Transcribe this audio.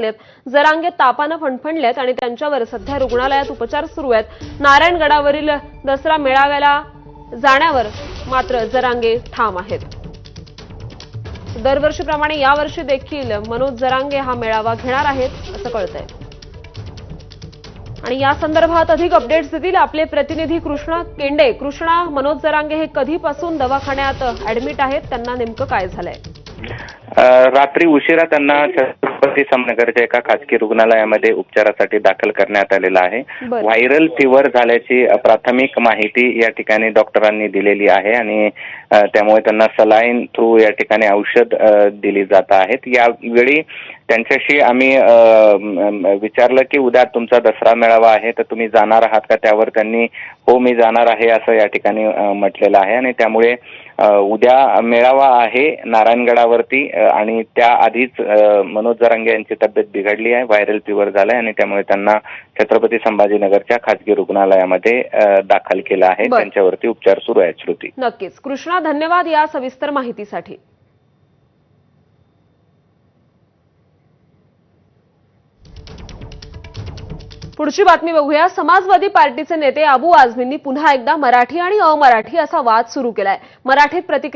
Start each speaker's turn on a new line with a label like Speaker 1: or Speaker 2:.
Speaker 1: जरांगे तापानं फणफणलेत आणि त्यांच्यावर सध्या रुग्णालयात उपचार सुरू आहेत. नारायणगडावरील दसरा मेळाव्याला जाण्यावर मात्र जरांगे ठाम आहेत. दरवर्षीप्रमाणे यावर्षी देखील मनोज जरांगे हा मेळावा घेणार आहेत असं कळतंय. आणि या संदर्भात अधिक अपडेट्स देतील आपले प्रतिनिधी कृष्णा केंडे. कृष्णा मनोज जरांगे हे कधीपासून दवाखान्यात ऍडमिट आहेत? त्यांना नेमकं काय झालंय?
Speaker 2: रात्री उशिरा त्यांना संभाजीनगरच्या एका खासगी रुग्णालयामध्ये उपचारासाठी दाखल करण्यात आलेलं आहे. व्हायरल फिवर झाल्याची प्राथमिक माहिती या ठिकाणी डॉक्टरांनी दिलेली आहे आणि त्यामुळे त्यांना सलाईन थ्रू या ठिकाणी औषध दिली जात आहेत. यावेळी त्यांच्याशी आम्ही विचारलं की उद्या तुमचा दसरा मेळावा आहे तर तुम्ही जाणार आहात का? त्यावर त्यांनी हो मी जाणार आहे असं या ठिकाणी म्हटलेलं आहे आणि त्यामुळे उद्या मेळावा आहे नारायणगडावरती आणि त्याआधीच मनोज जरांगे यांची तब्येत बिघडली आहे व्हायरल फिवर झालाय आणि त्यामुळे त्यांना छत्रपती संभाजीनगरच्या खासगी रुग्णालयामध्ये दाखल केलं आहे. त्यांच्यावरती उपचार सुरू आहेत श्रुती.
Speaker 1: नक्कीच. कृष्णा धन्यवाद या सविस्तर माहितीसाठी. पुढची बातमी बघूया. समाजवादी पार्टीचे नेते अबू आझमींनी पुन्हा एकदा मराठी आणि अमराठी असा वाद सुरू केलाय. मराठीत प्रतिक्रिया